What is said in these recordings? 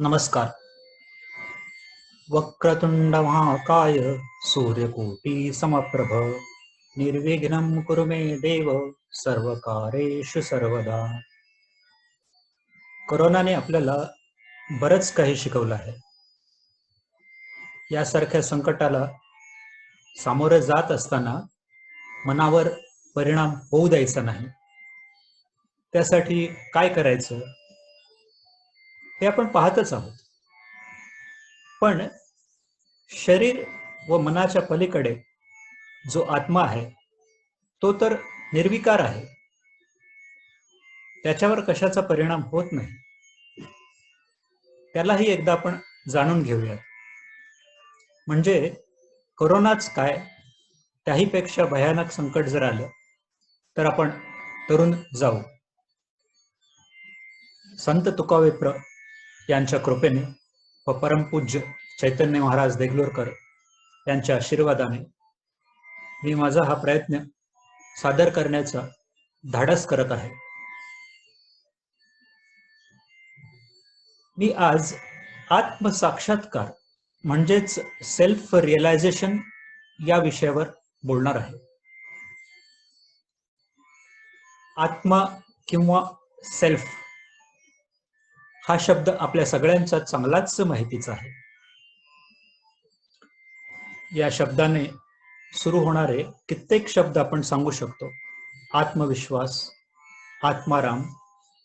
नमस्कार. वक्रतुंड महाकाय सूर्यकोटी समप्रभ निर्विघ्न कुरु मे देव सर्वकारेषु सर्वदा. कोरोनाने आपल्याला बरंच काही शिकवलं आहे. यासारख्या संकटाला सामोरं जात असताना मनावर परिणाम होऊ द्यायचा नाही. त्यासाठी काय करायचं? हे आपण पाहतच आहोत. पण शरीर व मनाच्या पलीकडे जो आत्मा आहे तो तर निर्विकार आहे. त्याच्यावर कशाचा परिणाम होत नाही? त्यालाही एकदा आपण जाणून घेऊयात. म्हणजे कोरोनाच काय त्याहीपेक्षा भयानक संकट जर आलं तर आपण तरुण जाऊ. संत तुकाविप्र यांच्या कृपेने व परमपूज्य चैतन्य महाराज देगलूरकर यांच्या आशीर्वादाने मी माझा हा प्रयत्न सादर करण्याचा धाडस करत आहे. मी आज आत्मसाक्षात्कार म्हणजेच सेल्फ रिअलायझेशन या विषयावर बोलणार आहे. आत्मा किंवा सेल्फ हा शब्द आपल्या सगळ्यांचा चांगलाच माहितीचा आहे. या शब्दाने सुरू होणारे कित्येक शब्द आपण सांगू शकतो. आत्मविश्वास आत्माराम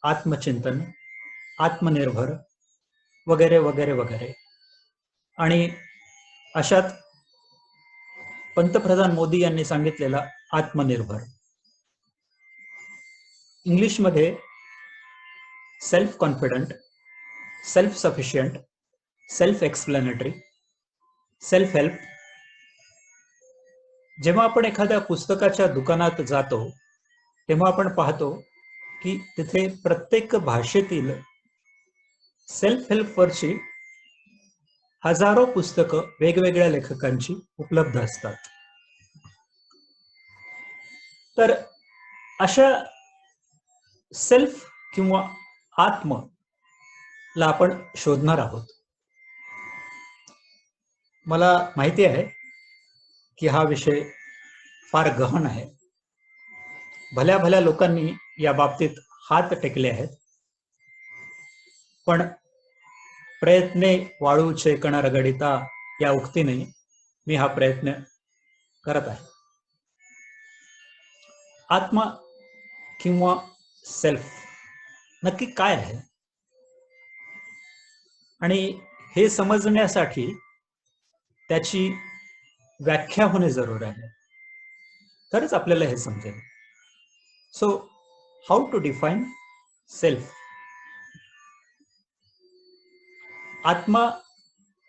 आत्मचिंतन आत्मनिर्भर वगैरे वगैरे वगैरे. आणि अशात पंतप्रधान मोदी यांनी सांगितलेला आत्मनिर्भर. इंग्लिशमध्ये self confident self sufficient self explanatory self help जेव्हा आपण एखाद्या पुस्तकाच्या दुकानात जातो तेव्हा आपण पाहतो की तिथे प्रत्येक भाषेतील सेल्फ हेल्पवरची हजारो पुस्तकं वेगवेगळ्या लेखकांची उपलब्ध असतात. तर अशा सेल्फ किंवा आत्म ला आपण शोधणार आहोत. मला माहिती आहे की हा विषय फार गहन आहे. भल्या भल्या लोकांनी या बाबतीत हात टेकले आहेत. पण प्रयत्ने वाळूचे कण रगडिता या उक्तीने मी हा प्रयत्न करत आहे. आत्मा किंवा सेल्फ नक्की काय आहे? आणि हे समजण्यासाठी त्याची व्याख्या होणे जरूर आहे. तरच आपल्याला हे समजेल. So how to define self आत्मा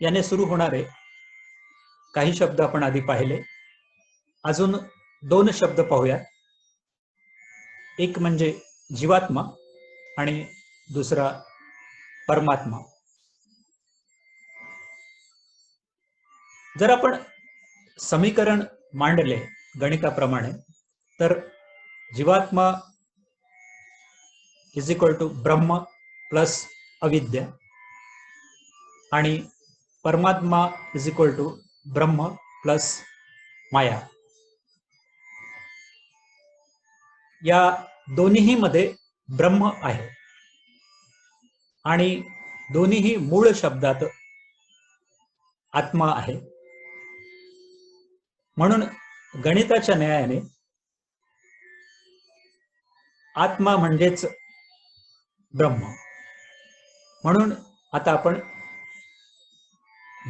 याने सुरू होणारे काही शब्द आपण आधी पाहिले. अजून दोन शब्द पाहूया एक म्हणजे जीवात्मा आणि दुसरा परमात्मा. जर आपण समीकरण मांडले गणिताप्रमाणे तर जीवात्मा इज इक्वल टू ब्रह्म प्लस अविद्या आणि परमात्मा इज इक्वल टू ब्रह्म प्लस माया. या दोन्हीही मध्ये ब्रह्म आहे. आणि दोन्हीही मूळ शब्दात आत्मा आहे. म्हणून गणिताच्या न्यायाने आत्मा म्हणजेच ब्रह्म. म्हणून आता आपण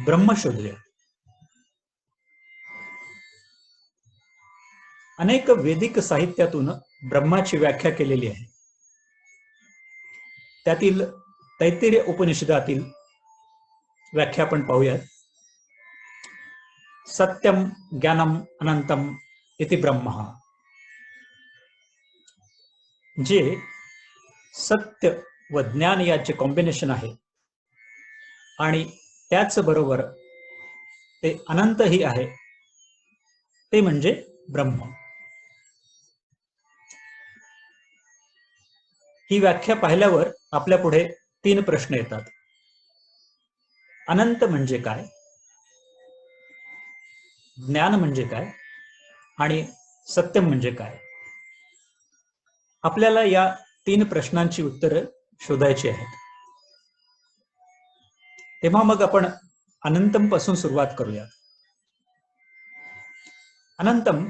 ब्रह्म शोधूया. अनेक वेदिक साहित्यातून ब्रह्माची व्याख्या केलेली आहे. त्यातील तैत्तिर्य उपनिषदातील व्याख्या आपण पाहूयात. सत्यम ज्ञानम अनंतम इति ब्रह्म। जे सत्य व ज्ञान याचे कॉम्बिनेशन आहे आणि त्याचबरोबर ते अनंतही आहे ते म्हणजे ब्रह्म। ही व्याख्या पाहिल्यावर आपल्या पुढे तीन प्रश्न येतात। अनंत म्हणजे काय? ज्ञान म्हणजे काय आणि सत्यम म्हणजे काय? आपल्याला या तीन प्रश्नांची उत्तरं शोधायची आहेत. तेव्हा मग आपण अनंतमपासून सुरुवात करूया अनंतम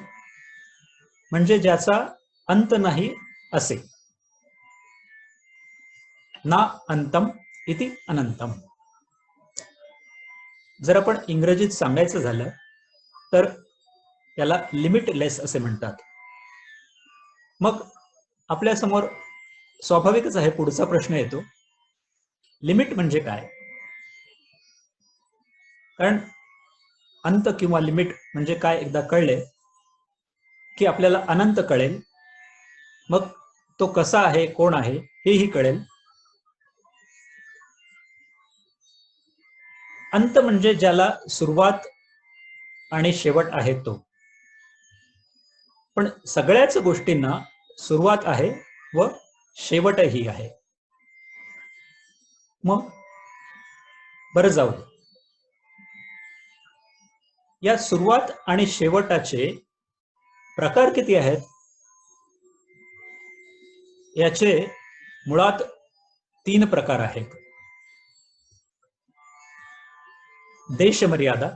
म्हणजे ज्याचा अंत नाही असे. ना अंतम इति अनंतम. जर आपण इंग्रजीत सांगायचं झालं तर त्याला लिमिटलेस असे म्हणतात. मग आपल्यासमोर स्वाभाविकच आहे पुढचा प्रश्न येतो. लिमिट म्हणजे काय? कारण अंत किंवा लिमिट म्हणजे काय एकदा कळले की आपल्याला अनंत कळेल. मग तो कसा आहे कोण आहे हेही कळेल. अंत म्हणजे ज्याला सुरुवात आणि शेवट आहे तो. पण सगळ्याच गोष्टींना सुरुवात आहे व शेवटही आहे. मग बरं जाऊ या सुरुवात आणि शेवटाचे प्रकार किती आहेत? याचे मुळात तीन प्रकार आहेत. देशमर्यादा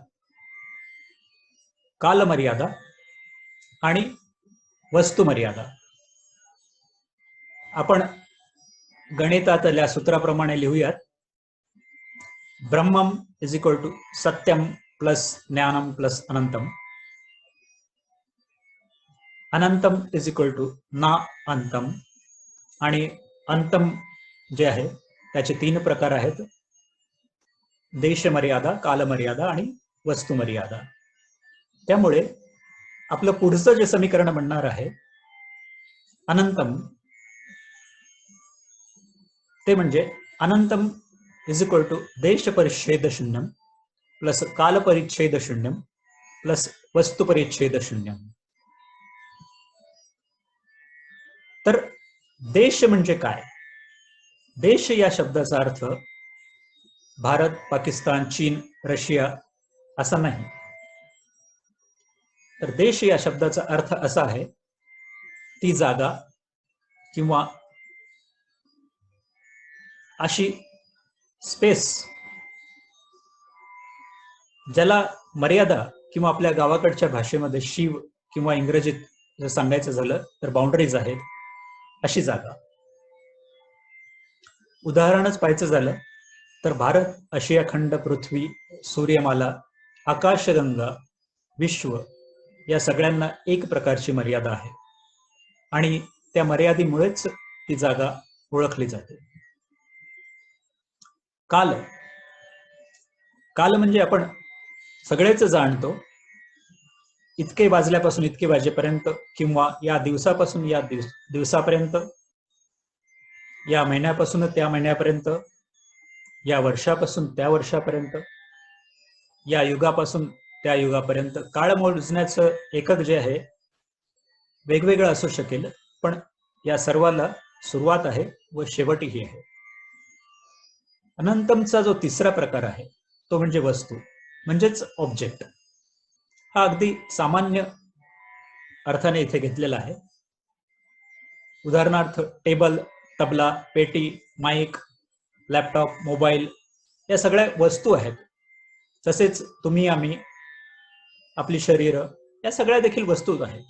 कालमर्यादा आणि वस्तुमर्यादा. आपण गणितातल्या सूत्राप्रमाणे लिहूयात. ब्रह्मम इज इक्वल टू सत्यम प्लस ज्ञानम प्लस अनंतम. अनंतम इज इक्वल टू ना अंतम. आणि अंतम जे आहे त्याचे तीन प्रकार आहेत. देशमर्यादा कालमर्यादा आणि वस्तुमर्यादा. त्यामुळे आपलं पुढचं जे समीकरण म्हणणार आहे अनंतम ते म्हणजे अनंतम इज इक्वल टू देश परिच्छेद शून्यम प्लस काल परिच्छेद शून्यम प्लस वस्तू परिच्छेद शून्यम. तर देश म्हणजे काय? देश या शब्दाचा अर्थ भारत पाकिस्तान चीन रशिया असा नाही. तर देश या शब्दाचा अर्थ असा आहे ती जागा किंवा अशी स्पेस ज्याला मर्यादा किंवा आपल्या गावाकडच्या भाषेमध्ये शिव किंवा इंग्रजीत जर सांगायचं झालं तर बाउंड्रीज आहेत अशी जागा. उदाहरणच पाहायचं झालं तर भारत आशिया खंड पृथ्वी सूर्यमाला आकाशगंगा विश्व या सगळ्यांना एक प्रकारची मर्यादा आहे. आणि त्या मर्यादेमुळेच ती जागा ओळखली जाते. काल काल म्हणजे आपण सगळेच जाणतो इतके वाजल्यापासून इतके वाजेपर्यंत किंवा या दिवसापासून या दिवस दिवसापर्यंत या महिन्यापासून त्या महिन्यापर्यंत या वर्षापासून त्या वर्षापर्यंत या युगापासून त्या युगापर्यंत काळ मोजण्याचं एकक जे आहे वेगवेगळं असू शकेल पण या सर्वाला सुरुवात आहे व शेवटही आहे. अनंतमचा जो तिसरा प्रकार आहे तो म्हणजे वस्तू म्हणजेच ऑब्जेक्ट हा अगदी सामान्य अर्थाने इथे घेतलेला आहे. उदाहरणार्थ टेबल तबला पेटी माईक लॅपटॉप मोबाईल या सगळ्या वस्तू आहेत. तसेच तुम्ही आम्ही आपली शरीर या सगळ्या देखील वस्तू आहेत.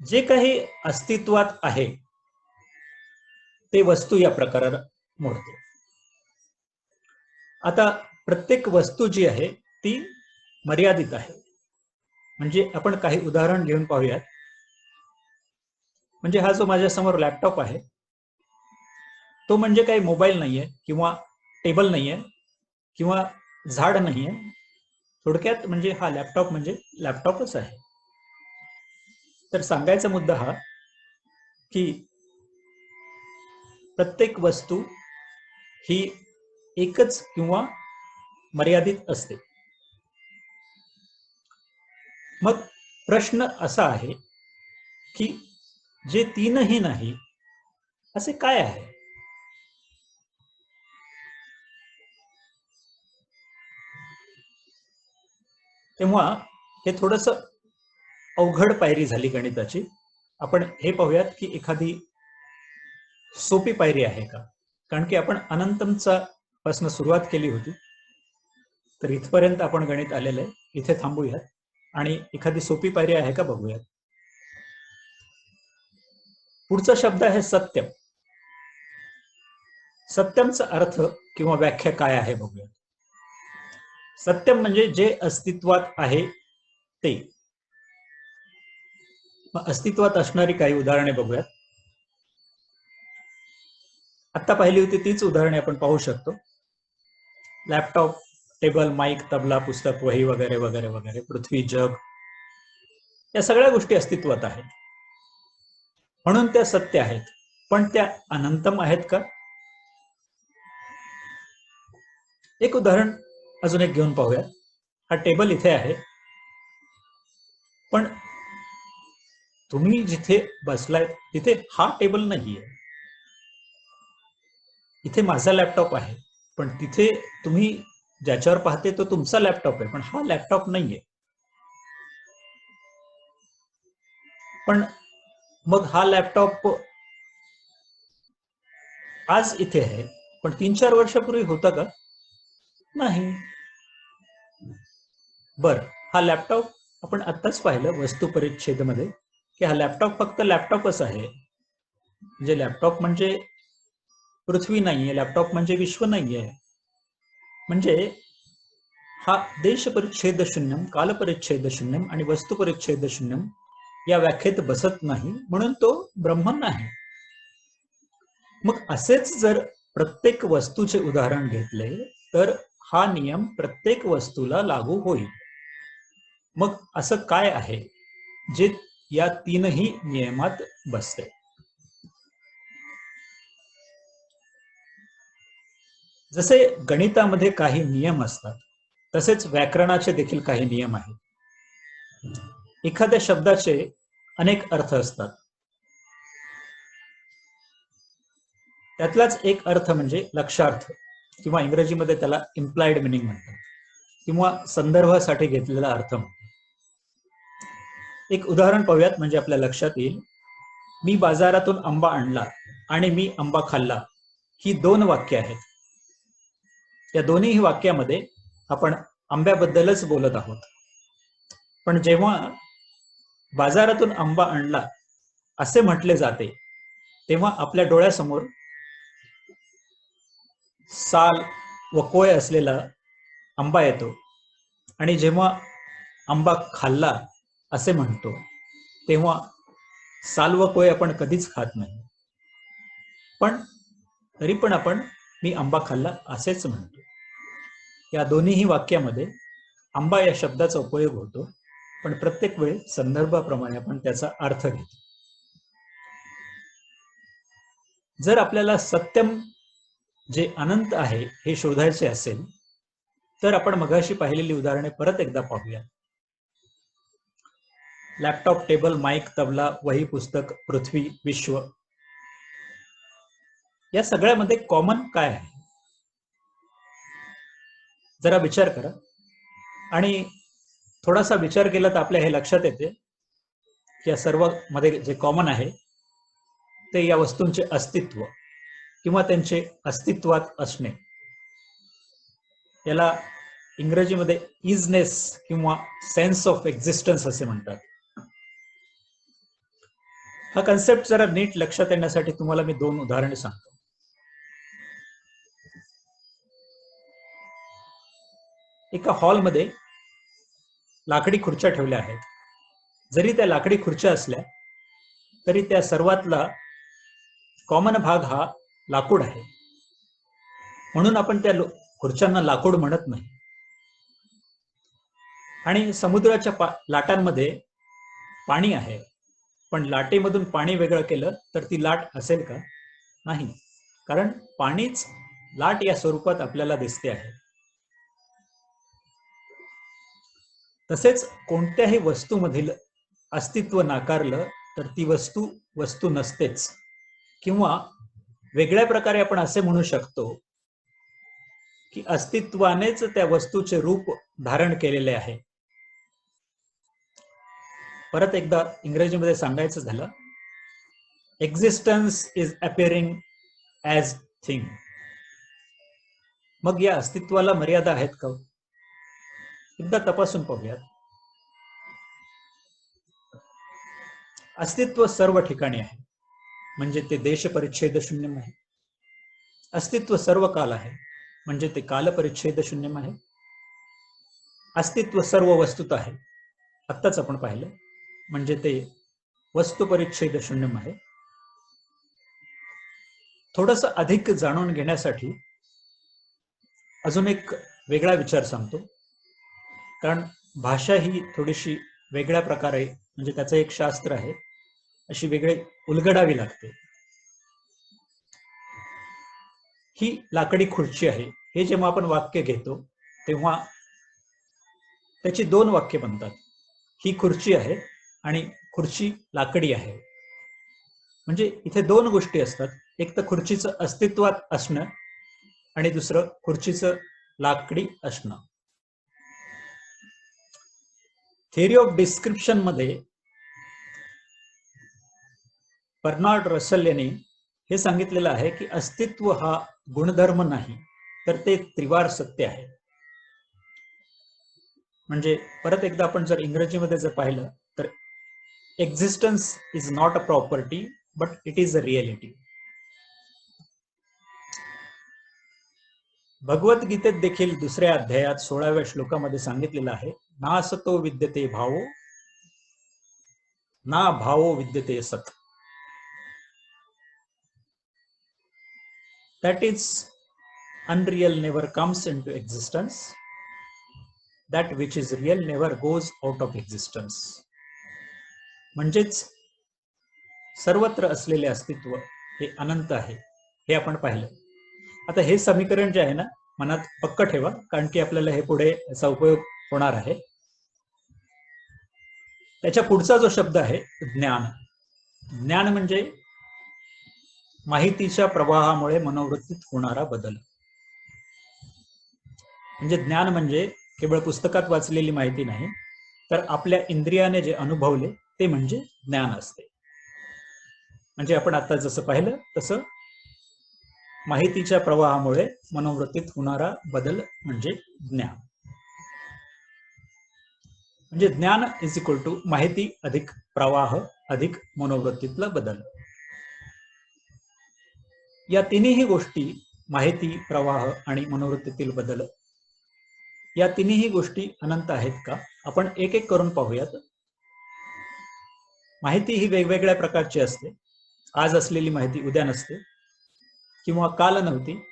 जे काही अस्तित्वात आहे ते वस्तू या प्रकारात मोडते. आता प्रत्येक वस्तू जी आहे ती मर्यादित आहे. म्हणजे आपण काही उदाहरण घेऊन पाहूयात. म्हणजे हा जो माझ्यासमोर लॅपटॉप आहे तो म्हणजे काही मोबाईल नाहीये किंवा टेबल नाहीये किंवा झाड नाहीये. थोडक्यात म्हणजे हा लॅपटॉप म्हणजे लॅपटॉपच आहे. तर सांगायचा मुद्दा हा की प्रत्येक वस्तू ही एकच किंवा मर्यादित असते. मग प्रश्न असा आहे की जे तीनही नाही असे काय आहे? तेव्हा हे थोडस अवघड पायरी झाली गणिताची. आपण हे पाहूयात की एखादी सोपी पायरी आहे का? कारण की आपण अनंतमचा पासून सुरुवात केली होती. तर इथपर्यंत आपण गणित आलेलं आहे. इथे थांबूयात. आणि एखादी सोपी पायरी आहे का बघूयात. पुढचा शब्द आहे सत्यम. सत्यमचा अर्थ किंवा व्याख्या काय आहे बघूयात. सत्यम म्हणजे जे अस्तित्वात आहे ते. अस्तित्वात असणारी काही उदाहरणे बघूयात. आता पाहिली होती तीच उदाहरणे आपण पाहू शकतो. लॅपटॉप टेबल माईक तबला पुस्तक वही वगैरे वगैरे वगैरे पृथ्वी जग. या सगळ्या गोष्टी अस्तित्वात आहेत. म्हणून त्या सत्य आहेत. पण त्या अनंतम आहेत का? एक उदाहरण अजून एक घेऊन पाहूयात. हा टेबल इथे आहे. पण तुम्ही जिथे बसलाय तिथे हा टेबल नाहीये. इथे माझा लॅपटॉप आहे. पण तिथे तुम्ही ज्याच्यावर पाहते तो तुमचा लॅपटॉप आहे. पण हा लॅपटॉप नाहीये. पण मग हा लॅपटॉप आज इथे आहे. पण तीन चार वर्षापूर्वी होता का? नाही. बर हा लॅपटॉप आपण आत्ताच पाहिलं वस्तू परिच्छेदमध्ये की हा लॅपटॉप फक्त लॅपटॉपच आहे. म्हणजे लॅपटॉप म्हणजे पृथ्वी नाहीये लॅपटॉप म्हणजे विश्व नाहीये. म्हणजे हा देश परिच्छेद शून्यम काल परिच्छेद शून्यम आणि वस्तू परिच्छेद शून्यम या व्याख्येत बसत नाही म्हणून तो ब्रह्म नाही. मग असेच जर प्रत्येक वस्तूचे उदाहरण घेतले तर हा नियम प्रत्येक वस्तूला लागू होईल. मग असं काय आहे जे या तीनही नियमात बसते जसे गणितामध्ये काही नियम असतात तसेच व्याकरणाचे देखील काही नियम आहेत. एखाद्या शब्दाचे अनेक अर्थ असतात. त्यातलाच एक अर्थ म्हणजे लक्षार्थ किंवा इंग्रजीमध्ये त्याला इम्प्लाइड मिनिंग म्हणतात किंवा संदर्भासाठी घेतलेला अर्थ म्हणतात. एक उदाहरण पाहूयात म्हणजे आपल्या लक्षात येईल. मी बाजारातून आंबा आणला आणि मी आंबा खाल्ला. ही दोन वाक्य आहेत. या दोन्ही वाक्यामध्ये आपण आंब्याबद्दलच बोलत आहोत. पण जेव्हा बाजारातून आंबा आणला असे म्हटले जाते तेव्हा आपल्या डोळ्यासमोर साल व कोय असलेला आंबा येतो. आणि जेव्हा आंबा खाल्ला असे म्हणतो. तेव्हा साल व कोय आपण कधीच खात नाही. पण तरी पण आपण मी आंबा खाल्ला असेच म्हणतो. या दोन्हीही वाक्यामध्ये आंबा या शब्दाचा उपयोग होतो. पण प्रत्येक वेळी संदर्भाप्रमाणे आपण त्याचा अर्थ घेतो. जर आपल्याला सत्यम जे अनंत आहे हे शोधायचे असेल तर आपण मगाशी पाहिलेली उदाहरणे परत एकदा पाहूया. लॅपटॉप टेबल माईक तबला वही पुस्तक पृथ्वी विश्व. या सगळ्यामध्ये कॉमन काय आहे? जरा विचार करा. आणि थोडासा विचार केला तर आपल्या हे लक्षात येते की या सर्वमध्ये जे कॉमन आहे ते या वस्तूंचे अस्तित्व किंवा त्यांचे अस्तित्वात असणे. याला इंग्रजीमध्ये इजनेस किंवा सेन्स ऑफ एक्झिस्टन्स असे म्हणतात. हा कन्सेप्ट जरा नीट लक्षात येण्यासाठी तुम्हाला मी दोन उदाहरणे सांगतो. एका हॉलमध्ये लाकडी खुर्च्या ठेवल्या आहेत. जरी त्या लाकडी खुर्च्या असल्या तरी त्या सर्वातला कॉमन भाग हा लाकूड आहे. म्हणून आपण त्या खुर्च्यांना लाकूड म्हणत नाही. आणि समुद्राच्या पा लाटांमध्ये पाणी आहे. पण लाटेमधून पाणी वेगळं केलं तर ती लाट असेल का? नाही. कारण पाणीच लाट या स्वरूपात आपल्याला दिसते आहे. तसेच कोणत्याही वस्तूमधील अस्तित्व नाकारलं तर ती वस्तू वस्तू नसतेच. किंवा वेगळ्या प्रकारे आपण असे म्हणू शकतो की अस्तित्वानेच त्या वस्तूचे रूप धारण केलेले आहे. परत एकदा इंग्रजीमध्ये सांगायचं झालं existence is appearing as thing मग या अस्तित्वाला मर्यादा आहेत का? एकदा तपासून पाहूयात. अस्तित्व सर्व ठिकाणी आहे म्हणजे ते देश परिच्छेद शून्यम आहे. अस्तित्व सर्व काल आहे म्हणजे ते काल परिच्छेद शून्यम आहे. अस्तित्व सर्व वस्तूत आहे आत्ताच आपण पाहिलं. म्हणजे ते वस्तुपरिच्छेद शून्यम आहे. थोडस अधिक जाणून घेण्यासाठी अजून एक वेगळा विचार सांगतो. कारण भाषा ही थोडीशी वेगळ्या प्रकारे म्हणजे त्याचं एक शास्त्र आहे अशी वेगळे उलगडावी लागते. ही लाकडी खुर्ची आहे. हे जेव्हा आपण वाक्य घेतो तेव्हा त्याची दोन वाक्य बनतात. ही खुर्ची आहे आणि खुर्ची लाकडी आहे. म्हणजे इथे दोन गोष्टी असतात. एक तर खुर्चीचं अस्तित्वात असणं आणि दुसरं खुर्चीचं लाकडी असणं. थिअरी ऑफ डिस्क्रिप्शनमध्ये बर्नार्ड रसल यांनी हे सांगितलेलं आहे की अस्तित्व हा गुणधर्म नाही तर ते त्रिवार सत्य आहे. म्हणजे परत एकदा आपण जर इंग्रजीमध्ये जर पाहिलं तर existence is not a property but it is a reality भगवद्गीतेत देखील दुसऱ्या अध्यायात सोळाव्या श्लोकामध्ये सांगितलेलं आहे ना सतो विद्यते भावो ना भावो विद्यते सत that is unreal never comes into existence that which is real never goes out of existence म्हणजेच सर्वत्र असलेले अस्तित्व हे अनंत आहे हे आपण पाहिलं. आता हे समीकरण जे आहे ना मनात पक्क ठेवा कारण की आपल्याला हे पुढे याचा उपयोग होणार आहे. त्याच्या पुढचा जो शब्द आहे ज्ञान. ज्ञान म्हणजे माहितीच्या प्रवाहामुळे मनोवृत्तीत होणारा बदल. म्हणजे ज्ञान म्हणजे केवळ पुस्तकात वाचलेली माहिती नाही तर आपल्या इंद्रियाने जे अनुभवले ते म्हणजे ज्ञान असते. म्हणजे आपण आता जसं पाहिलं तसं माहितीच्या प्रवाहामुळे मनोवृत्तीत होणारा बदल म्हणजे ज्ञान. म्हणजे ज्ञान इज इक्वल टू माहिती अधिक प्रवाह अधिक मनोवृत्तीतला बदल. या तिन्ही गोष्टी माहिती प्रवाह आणि मनोवृत्तीतील बदल या तिन्ही गोष्टी अनंत आहेत का? आपण एक एक करून पाहूयात. माहिती ही वेगवेगळ्या प्रकारची असते. आज असलेली माहिती उद्या नसते. किंवा काल नव्हती.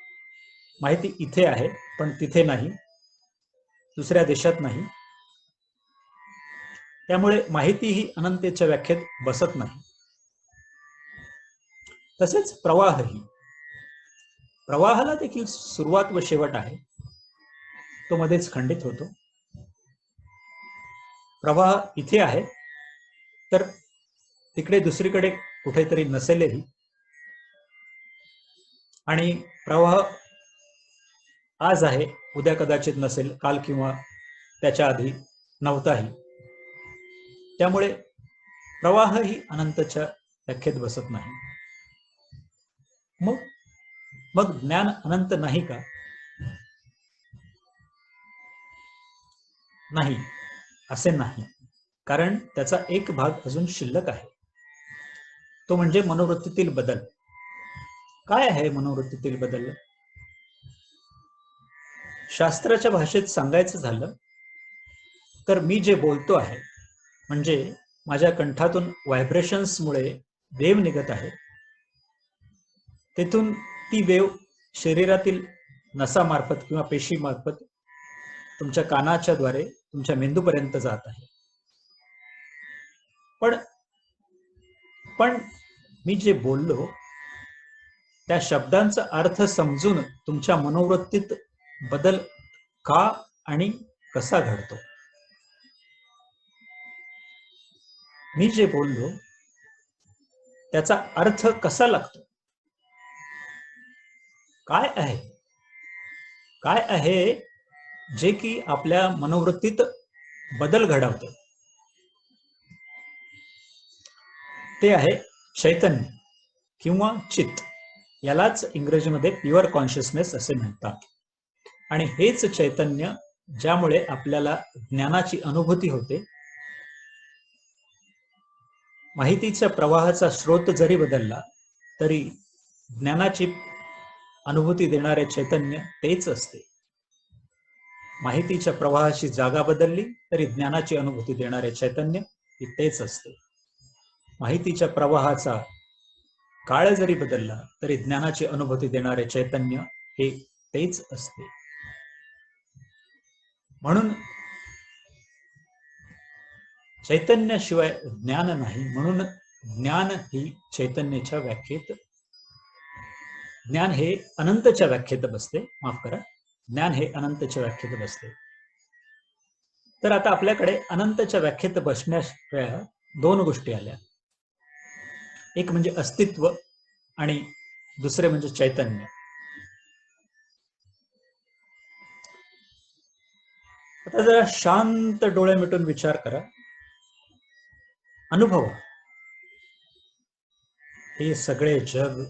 माहिती इथे आहे पण तिथे नाही. दुसऱ्या देशात नाही. त्यामुळे माहिती ही अनंतेच्या व्याख्येत बसत नाही. तसेच प्रवाहही. प्रवाहाला देखील सुरुवात व शेवट आहे. तो मध्येच खंडित होतो. प्रवाह इथे आहे. तर तिकडे दुसरीकडे कुठेतरी नसेलही. आणि प्रवाह आज आहे उद्या कदाचित नसेल काल किंवा त्याच्या आधी नव्हताही. त्यामुळे प्रवाह ही अनंतच्या व्याख्येत बसत नाही. मग मग ज्ञान अनंत नाही का? नाही असे नाही. कारण त्याचा एक भाग अजून शिल्लक आहे. तो म्हणजे मनोवृत्तीतील बदल. काय आहे मनोवृत्तीतील बदल? शास्त्राच्या भाषेत सांगायचं झालं तर मी जे बोलतो आहे म्हणजे माझ्या कंठातून व्हायब्रेशन्समुळे वेव निघत आहे. तेथून ती वेव शरीरातील नसामार्फत किंवा पेशीमार्फत तुमच्या कानाच्या द्वारे तुमच्या मेंदूपर्यंत जात आहे. पण पण मी जे बोललो त्या शब्दांचा अर्थ समजून तुमच्या मनोवृत्तीत बदल का आणि कसा घडतो? मी जे बोललो त्याचा अर्थ कसा लागतो? काय आहे? काय आहे जे की आपल्या मनोवृत्तीत बदल घडवते? ते आहे चैतन्य किंवा चित्त यालाच इंग्रजीमध्ये प्युअर कॉन्शियसनेस असे म्हणतात. आणि हेच चैतन्य ज्यामुळे आपल्याला ज्ञानाची अनुभूती होते. माहितीच्या प्रवाहाचा स्रोत जरी बदलला तरी ज्ञानाची अनुभूती देणारे चैतन्य तेच असते. माहितीच्या प्रवाहाची जागा बदलली तरी ज्ञानाची अनुभूती देणारे चैतन्य ही तेच असते. माहितीच्या प्रवाहाचा काळ जरी बदलला तरी ज्ञानाची अनुभूती देणारे चैतन्य हे तेच असते. म्हणून चैतन्याशिवाय ज्ञान नाही म्हणून ज्ञान ही चैतन्याच्या व्याख्येत ज्ञान हे अनंतच्या व्याख्येत बसते. माफ करा ज्ञान हे अनंतच्या व्याख्येत बसते. तर आता आपल्याकडे अनंतच्या व्याख्येत बसण्याशिवाय दोन गोष्टी आल्या. एक म्हणजे अस्तित्व आणि दुसरे म्हणजे चैतन्य. आता जरा शांत डोळे मिटून विचार करा. अनुभव. हे सगळे जग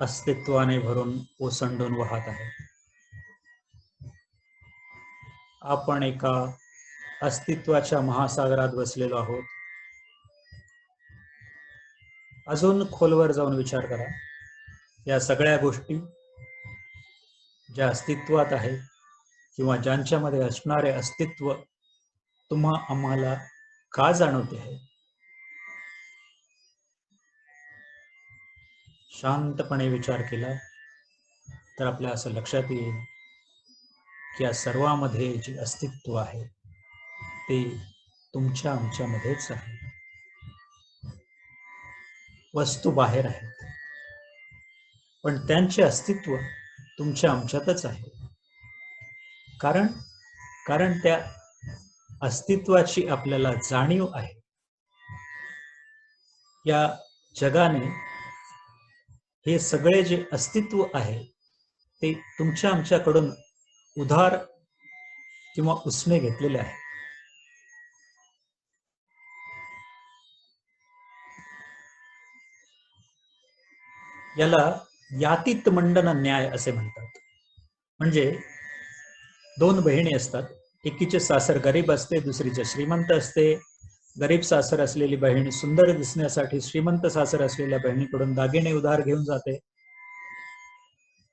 अस्तित्वाने भरून ओसंडून वाहत आहे. आपण एका अस्तित्वाच्या महासागरात बसलेलो आहोत. अजून खोलवर जाऊन विचार करा. या सगळ्या गोष्टी ज्या अस्तित्वात आहे किंवा ज्यांच्यामध्ये असणारे अस्तित्व तुम्हा आम्हाला का जाणवते आहे? शांतपणे विचार केला तर आपल्या असं लक्षात येईल की या सर्वामध्ये जे अस्तित्व आहे ते तुमच्या आमच्यामध्येच आहे. वस्तू बाहेर आहेत. पण त्यांचे अस्तित्व तुमच्या आमच्यातच आहे. कारण कारण त्या अस्तित्वाची आपल्याला जाणीव आहे. या जगाने हे सगळे जे अस्तित्व आहे ते तुमच्या आमच्याकडून उधार किंवा उसने घेतलेले आहे. याला यातीत मंडन न्याय असे म्हणतात. म्हणजे दोन बहिणी असतात. एकीचे सासर गरीब असते दुसरीचे श्रीमंत असते. गरीब सासर असलेली बहीण सुंदर दिसण्यासाठी श्रीमंत सासर असलेल्या बहिणीकडून दागिने उधार घेऊन जाते.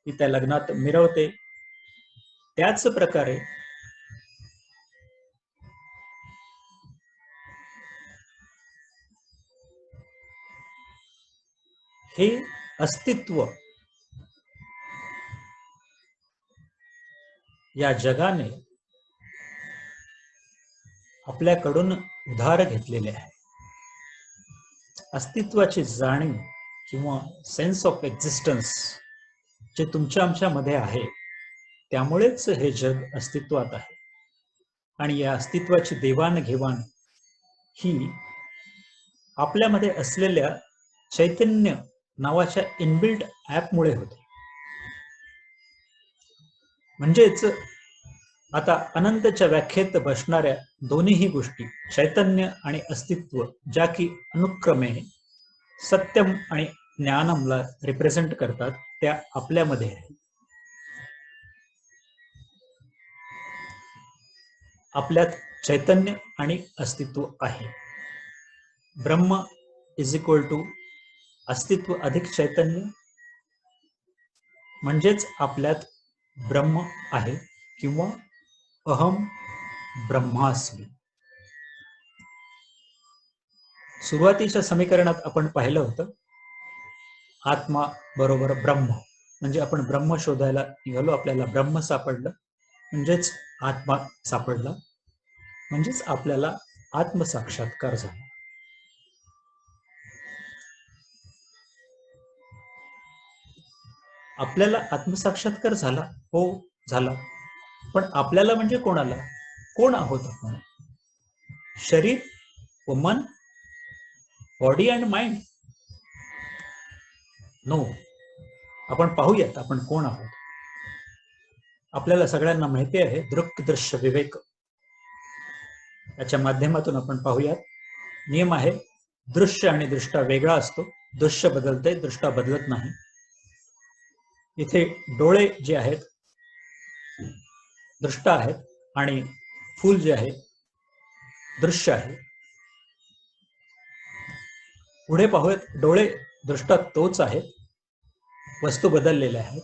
ती त्या लग्नात मिरवते. त्याच प्रकारे हे अस्तित्व. या जगाने आपल्याकडून उधार घेतलेले आहे. अस्तित्वाची जाणीव किंवा सेन्स ऑफ एक्झिस्टन्स जे तुमच्या आमच्यामध्ये आहे त्यामुळेच हे जग अस्तित्वात आहे. आणि या अस्तित्वाची देवाणघेवाण ही आपल्यामध्ये असलेल्या चैतन्य नावाच्या इनबिल्ट ॲपमुळे होते. म्हणजेच आता अनंतच्या व्याख्येत बसणाऱ्या दोन्हीही गोष्टी चैतन्य आणि अस्तित्व ज्या की अनुक्रमे सत्यम आणि ज्ञानमला रिप्रेझेंट करतात त्या आपल्यामध्ये आहेत. आपल्यात चैतन्य आणि अस्तित्व आहे. ब्रह्म इज इक्वल टू अस्तित्व अधिक चैतन्य म्हणजेच आपल्यात ब्रह्म आहे किंवा अहम ब्रह्मास्मी. सुरुवातीच्या समीकरणात आपण पाहिलं होतं आत्मा बरोबर ब्रह्म. म्हणजे आपण ब्रह्म शोधायला निघालो आपल्याला ब्रह्म सापडलं म्हणजेच आत्मा सापडला म्हणजेच आपल्याला आत्मसाक्षात्कार झाला. आपल्याला आत्मसाक्षात्कार झाला हो झाला. पण आपल्याला म्हणजे कोणाला? कोण आहोत आपण? शरीर व मन? बॉडी अँड माइंड नो आपण पाहूयात आपण कोण आहोत. आपल्याला सगळ्यांना माहिती आहे दृक्दृश्य विवेक. याच्या माध्यमातून आपण पाहूयात. नियम आहे दृश्य आणि दृष्टा वेगळा असतो. दृश्य बदलते दृष्टा बदलत नाही. इथे डोळे जे आहेत दृष्टा आहेत आणि फूल जे आहे दृश्य आहे. पुढे पाहूयात डोळे दृष्ट तोच आहे वस्तू बदललेल्या आहेत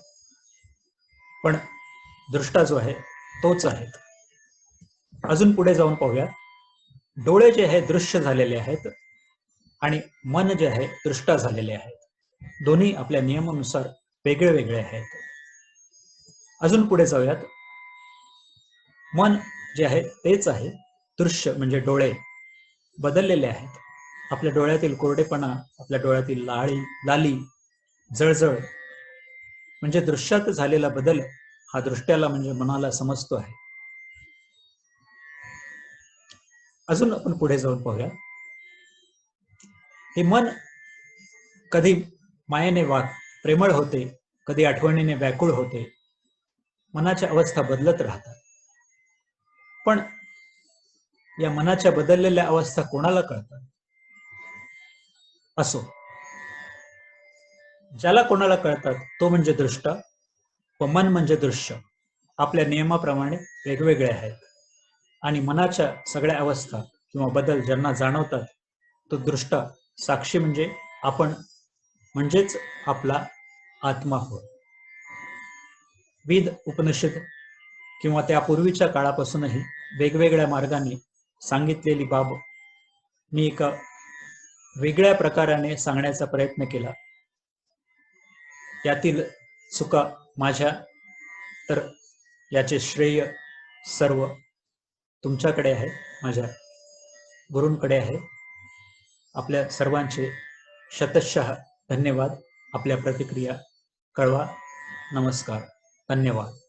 पण दृष्टा जो आहे तोच आहे. अजून पुढे जाऊन पाहूया डोळे जे आहे दृश्य झालेले आहेत आणि मन जे आहे दृष्टा झालेले आहेत. दोन्ही आपल्या नियमानुसार वेगळे वेगळे आहेत. अजून पुढे जाऊयात. मन जे आहे तेच आहे. दृश्य म्हणजे डोळे बदललेले आहेत. आपल्या डोळ्यातील कोरडेपणा आपल्या डोळ्यातील लाळी लाली जळजळ. म्हणजे दृश्यात झालेला बदल हा दृष्ट्याला म्हणजे मनाला समजतो आहे. अजून आपण पुढे जाऊन पाहूया. हे मन कधी मायेने वाक प्रेमळ होते कधी आठवणीने व्याकुळ होते मनाच्या अवस्था बदलत राहतात. पण या मनाच्या बदललेल्या अवस्था कोणाला कळतात? असो. ज्याला कोणाला कळतात तो म्हणजे दृष्ट व मन म्हणजे दृश्य. आपल्या नियमाप्रमाणे वेगवेगळे आहेत. आणि मनाच्या सगळ्या अवस्था किंवा बदल ज्यांना जाणवतात तो दृष्ट साक्षी म्हणजे आपण म्हणजेच आपला आत्मा होय. वेद उपनिषद किंवा त्यापूर्वीच्या काळापासूनही वेगवेगळ्या मार्गाने सांगितलेली बाब मी एका वेगळ्या प्रकाराने सांगण्याचा प्रयत्न केला. यातील चुका माझ्या तर याचे श्रेय सर्व तुमच्याकडे आहे माझ्या गुरूंकडे आहे. आपल्या सर्वांचे शतशः धन्यवाद. आपल्या प्रतिक्रिया कळवा. नमस्कार. धन्यवाद.